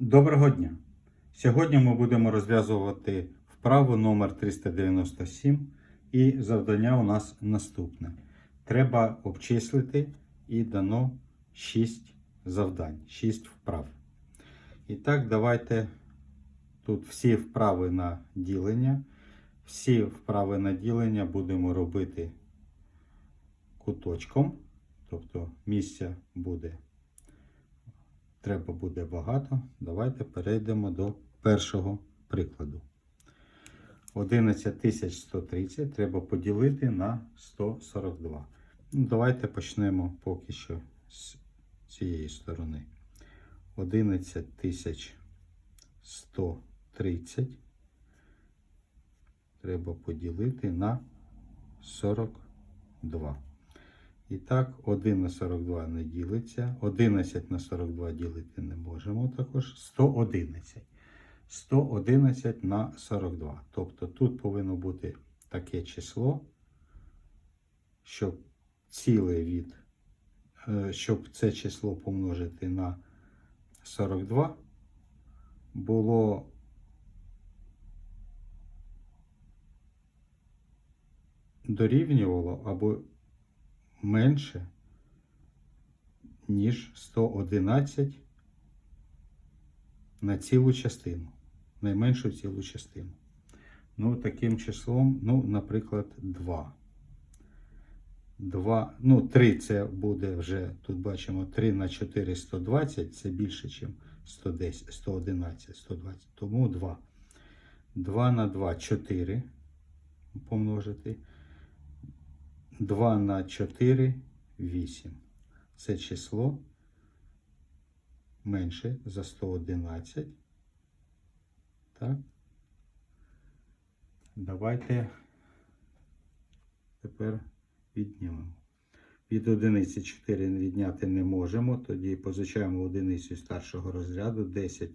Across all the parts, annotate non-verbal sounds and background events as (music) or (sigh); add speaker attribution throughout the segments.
Speaker 1: Доброго дня! Сьогодні ми будемо розв'язувати вправу номер 397 і завдання у нас наступне. Треба обчислити і дано 6 завдань, 6 вправ. І так, давайте тут всі вправи на ділення. Всі вправи на ділення будемо робити куточком, тобто місця буде треба буде багато. Давайте перейдемо до першого прикладу. 11130 треба поділити на 142. Ну, Давайте почнемо поки що з цієї сторони. 11130 треба поділити на 42. І так, 1 на 42 не ділиться. 11 на 42 ділити не можемо також. 111. 111 на 42. Тобто тут повинно бути таке число, щоб ціле від, е, щоб це число помножити на 42 було дорівнювало або менше, ніж 111 на цілу частину, найменшу цілу частину. Ну, таким числом, ну, наприклад, 2. 2, ну, 3 це буде вже, тут бачимо, 3 на 4 120, це більше, ніж 110, 111, 120. Тому 2. 2 на 2 4 помножити. 2 на 4 8. Це число менше за 111. Так. Давайте тепер віднімемо. Від одиниці 4 відняти не можемо. Тоді позичаємо одиницю старшого розряду. 10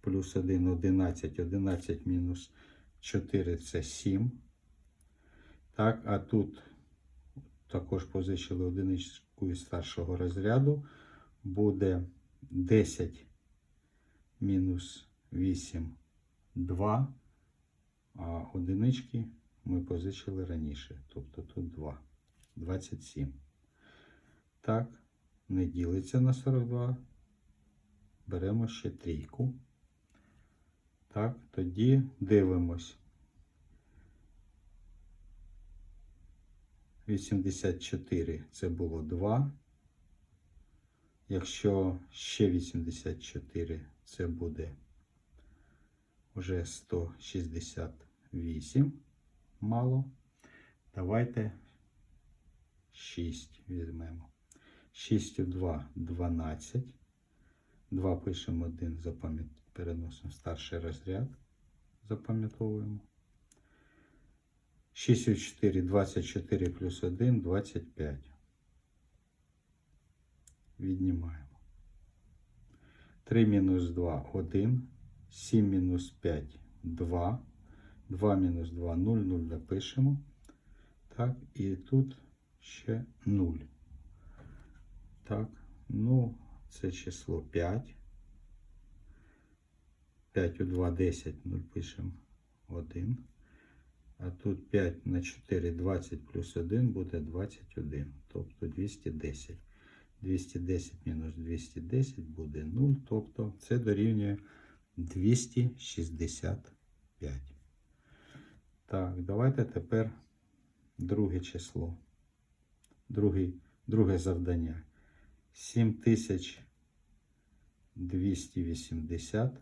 Speaker 1: плюс 1 11. 11 мінус 4 це 7. Так, а тут також позичили одиничку із старшого розряду. Буде 10 мінус 8 2. А одинички ми позичили раніше. Тобто тут 2. 27. Так, не ділиться на 42. Беремо ще трійку. Так, тоді дивимось. 84 це було 2. Якщо ще 84, це буде вже 168. Мало. Давайте 6 візьмемо. 6 у 2 12. 2 пишемо 1, запам'ят... переносимо старший розряд. Запам'ятовуємо. 6 у 4, 24 плюс 1, 25. Віднімаємо. 3 мінус 2, 1. 7 мінус 5, 2. 2 мінус 2, 0, 0 напишемо. Так, і тут ще 0. Так, ну, це число 5. 5 у 2, 10, 0 пишемо 1. А тут 5 на 4, 20 плюс 1 буде 21, тобто 210. 210 мінус 210 буде 0, тобто це дорівнює 265. Так, давайте тепер друге число. Другий, друге завдання. 7280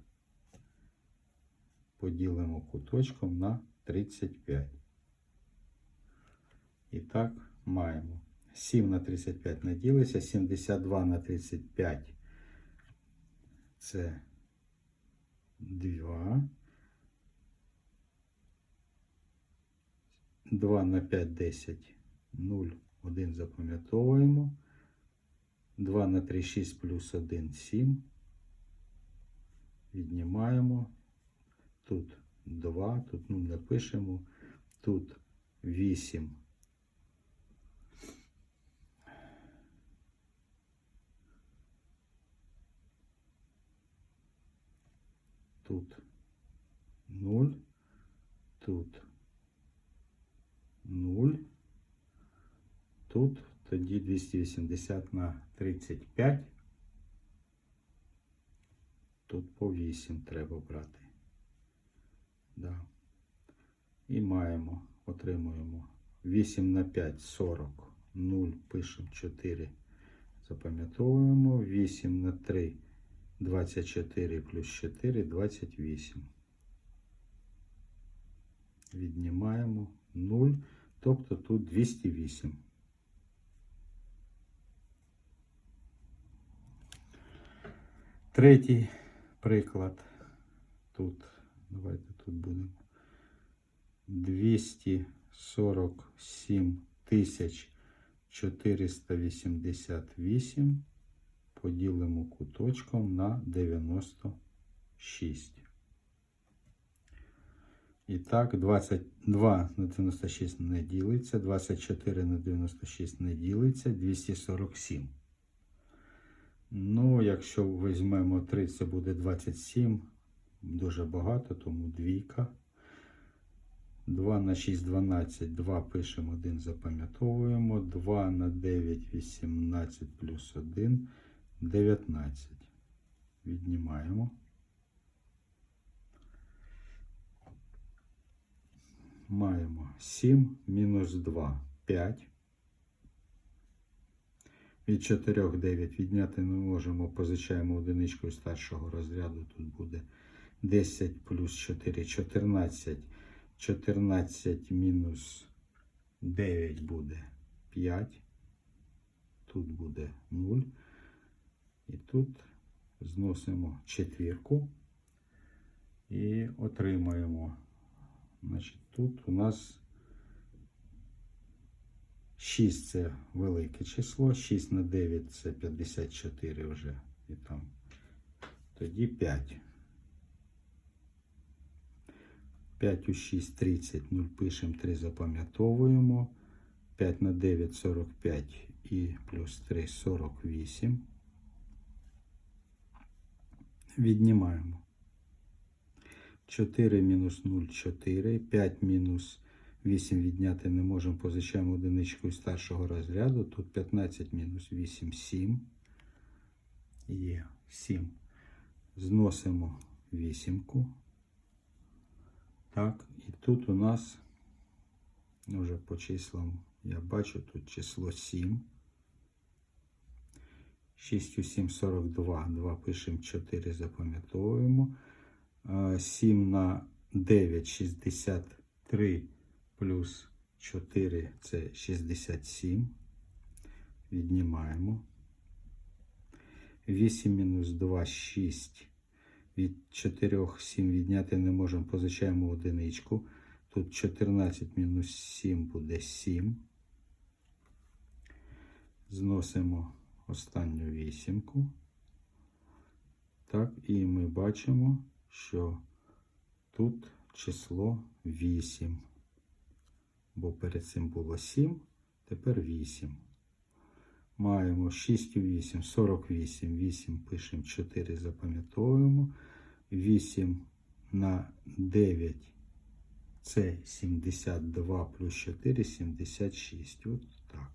Speaker 1: поділимо куточком на 35. І так, маємо. 7 на 35 не ділиться, 72 на 35 це 2. 2 на 5 10 0, 1 запам'ятовуємо. 2 на 3 6 плюс 1 7. Віднімаємо. Тут 2, тут 0 напишемо, тут 8. тут 0, тут 0, тут тоді 280 на 35. Тут по 8 треба брати. Да. І маємо, отримуємо 8 на 5 40, 0, пишемо 4, запам'ятовуємо, 8 на 3 24 плюс 4 28. Віднімаємо 0, тобто тут 208. Третій приклад. Тут, давайте тут будемо. 247 тисяч 488 поділимо куточком на 96. І так, 22 на 96 не ділиться, 24 на 96 не ділиться, 247. Ну, якщо візьмемо 3, це буде 27. Дуже багато, тому двійка. 2 на 6 12, 2 пишемо, 1 запам'ятовуємо. 2 на 9 18 плюс 1 19. Віднімаємо. Маємо 7 мінус 2 5. Від 4 9 відняти не можемо, позичаємо одиничку з старшого розряду. Тут буде 10 плюс 4 14. 14 мінус 9 буде 5. Тут буде 0. І тут зносимо четвірку і отримаємо. Значить, тут у нас 6 це велике число, 6 на 9 це 54 вже. І там. Тоді 5. 5 у 6 30, 0 пишемо, 3 запам'ятовуємо. 5 на 9 45 і плюс 3 48. Віднімаємо. 4 мінус 0 4, 5 мінус 8 відняти не можемо, позичаємо одиничку із старшого розряду. Тут 15 мінус 8 7. Є 7. Зносимо вісімку. Так, і тут у нас вже по числам я бачу тут число 7. 6 у 7 42. 2 пишемо 4, запам'ятовуємо. 7 на 9 63 плюс 4 це 67. Віднімаємо. 8 мінус 2 6. Від 4 7 відняти не можемо, позичаємо одиничку. Тут 14 мінус 7 буде 7. Зносимо останню вісімку. Так, і ми бачимо, що тут число 8. Бо перед цим було 7, тепер 8. Маємо 6 у 8, 48. 8 пишемо 4, запам'ятовуємо. 8 на 9 це 72 плюс 4 76. От так.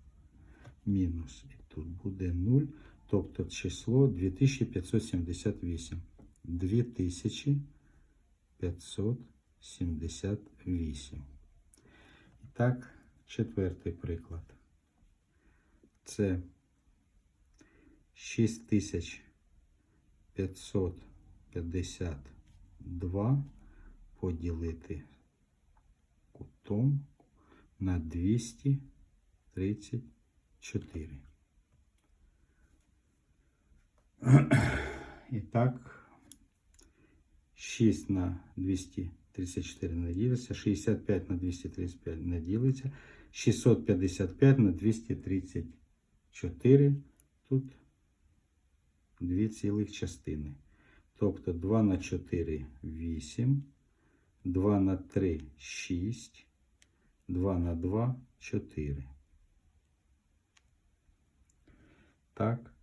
Speaker 1: Мінус. І тут буде 0. Тобто число 2578. 2578. І так, четвертий приклад. Це 6552 поділити кутом на 234. (clears throat) І так, 6 на 234 не ділиться, 65 на 235 не ділиться, 655 на 234. Тут дві цілих частини. Тобто 2 на 4 8, 2 на 3 6, 2 на 2 4. Так.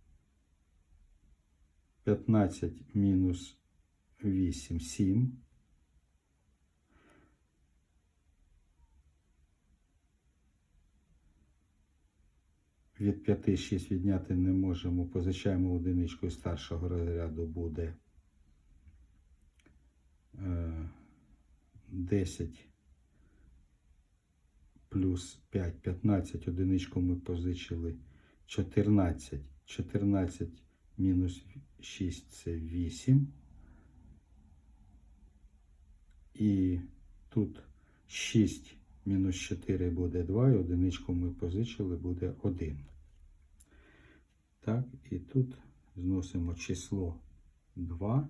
Speaker 1: 15 мінус 8, 7. Від 5 6 відняти не можемо. Позичаємо одиничку із старшого розряду буде е, 10 плюс 5, 15. Одиничку ми позичили 14. 14 мінус 6 це 8. І тут 6 мінус 4 буде 2, і одиничку ми позичили, буде 1. Так, і тут зносимо число 2.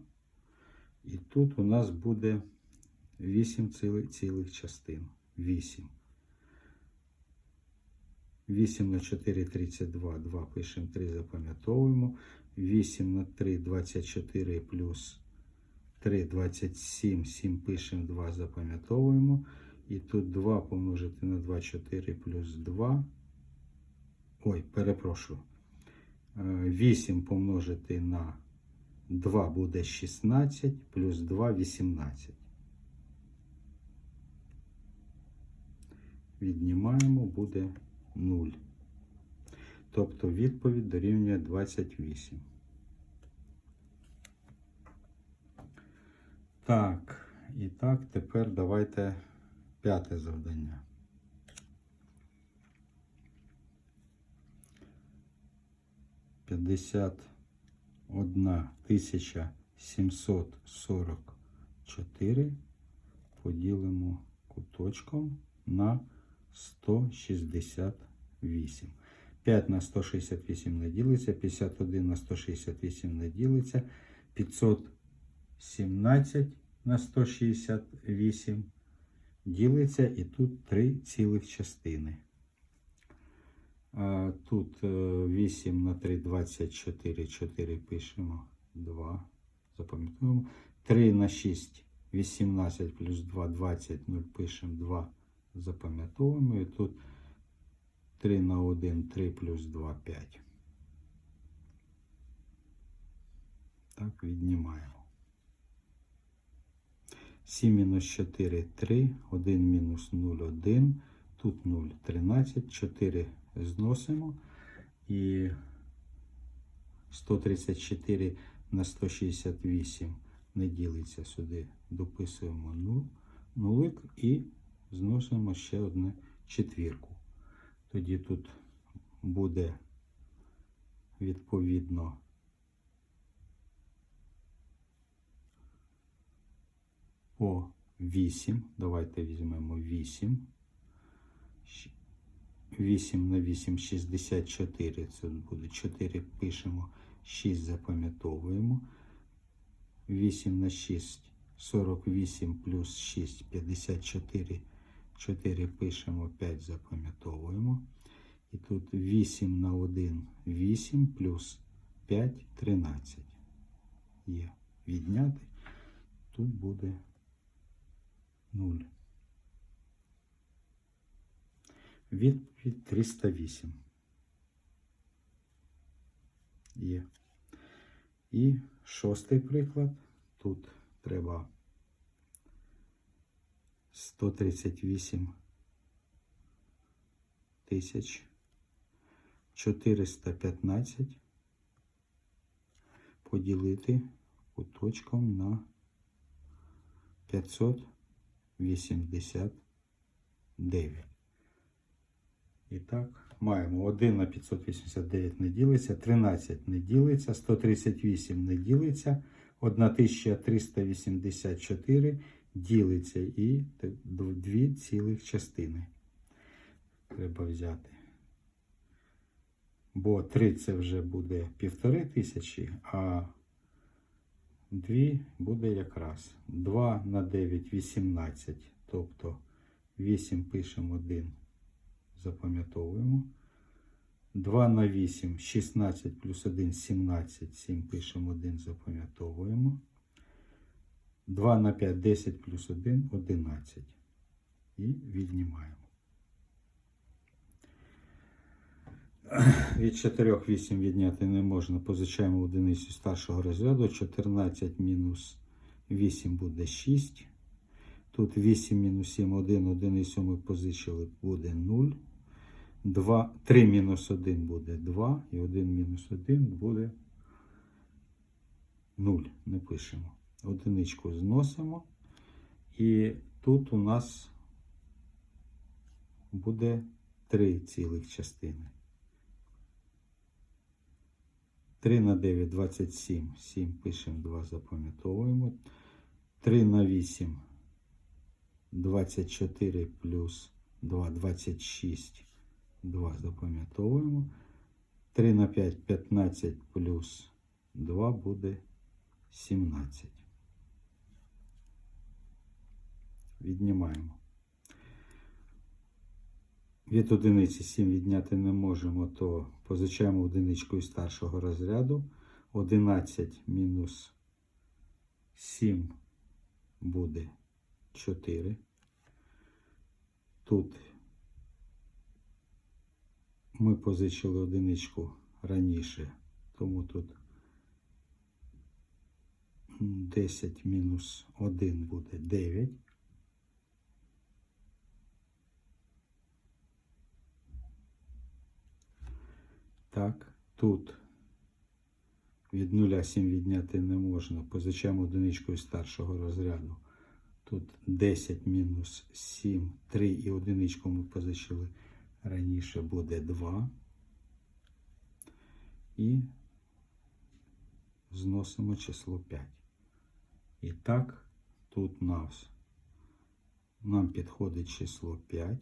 Speaker 1: І тут у нас буде 8 цілих, цілих частин. 8. 8 на 4 32, 2 пишемо 3, запам'ятовуємо. 8 на 3 24 плюс 3 27, 7 пишемо 2, запам'ятовуємо. І тут 2 помножити на 2, 4 плюс 2. Ой, перепрошую. Е, 8 помножити на 2 буде 16, плюс 2 18. Віднімаємо, буде 0. Тобто відповідь дорівнює 28. Так, і так, тепер давайте п'яте завдання. П'ятдесят одна тисяча сімсот сорок чотири поділимо куточком на 168. 5 на 168 не ділиться, 51 на 168 не ділиться, 517 на 168 ділиться і тут 3 цілих частини. Тут е, 8 на 3 24, 4 пишемо, 2, запам'ятовуємо. 3 на 6 18 плюс 2 20, 0 пишемо 2, запам'ятовуємо. І тут 3 на 1, 3 плюс 2, 5. Так, віднімаємо. 7 мінус 4, 3, 1 мінус 0, 1. Тут 0, 13, 4 зносимо. І 134 на 168 не ділиться сюди. Дописуємо 0, нулик і зносимо ще одну четвірку. Тоді тут буде відповідно по 8. Давайте візьмемо 8. 8 на 8 64. Це буде 4 пишемо, 6 запам'ятовуємо. 8 на 6 48 плюс 6 54. 4 пишемо, 5 запам'ятовуємо. І тут 8 на 1 8 плюс 5 13. Є відняти. Тут буде 0. Відповідь 308. Є. І шостий приклад. Тут треба 138 тисяч 415 поділити куточком на 589. І так, маємо 1 на 589 не ділиться, 13 не ділиться, 138 не ділиться, 1384 ділиться і дві цілих частини треба взяти. Бо 3 це вже буде півтори тисячі, а 2 буде якраз 2 на 9 18. Тобто 8 пишемо 1, запам'ятовуємо. 2 на 8 16 плюс 1 17. 7 пишемо 1, запам'ятовуємо. 2 на 5 10 плюс 1 11. І віднімаємо. (clears throat) Від 4 8 відняти не можна. Позичаємо одиницю старшого розряду. 14 мінус 8 буде 6. Тут 8 мінус 7, 1, 1 і 7 позичили, буде 0. 2, 3 мінус 1 буде 2, і 1 мінус 1 буде 0. Не пишемо. Одиничку зносимо. І тут у нас буде 3 цілих частини. 3 на 9 27. 7 пишемо, 2 запам'ятовуємо. 3 на 8 24 плюс 2 26. 2 запам'ятовуємо. 3 на 5 15 плюс 2 буде 17. Віднімаємо. Від одиниці 7 відняти не можемо, то позичаємо одиничку із старшого розряду. 11 мінус 7 буде 4. Тут ми позичили одиничку раніше, тому тут 10 мінус 1 буде 9. Так, тут від 0 7 відняти не можна. Позичаємо одиничку із старшого розряду. Тут 10 мінус 7, 3 і одиничку ми позичили раніше буде 2. І зносимо число 5. І так, тут нас, нам підходить число 5.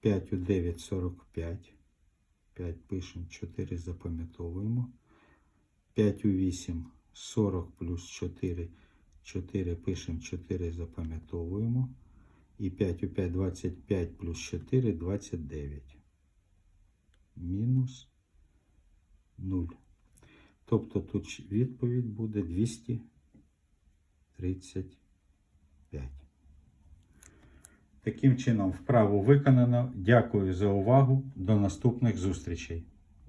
Speaker 1: 5 у 9 45. 5 пишемо, 4 запам'ятовуємо. 5 у 8 40 плюс 4. 4 пишемо, 4 запам'ятовуємо. І 5 у 5 25 плюс 4 29. Мінус 0. Тобто тут відповідь буде 235. Таким чином, вправу виконано. Дякую за увагу. До наступних зустрічей.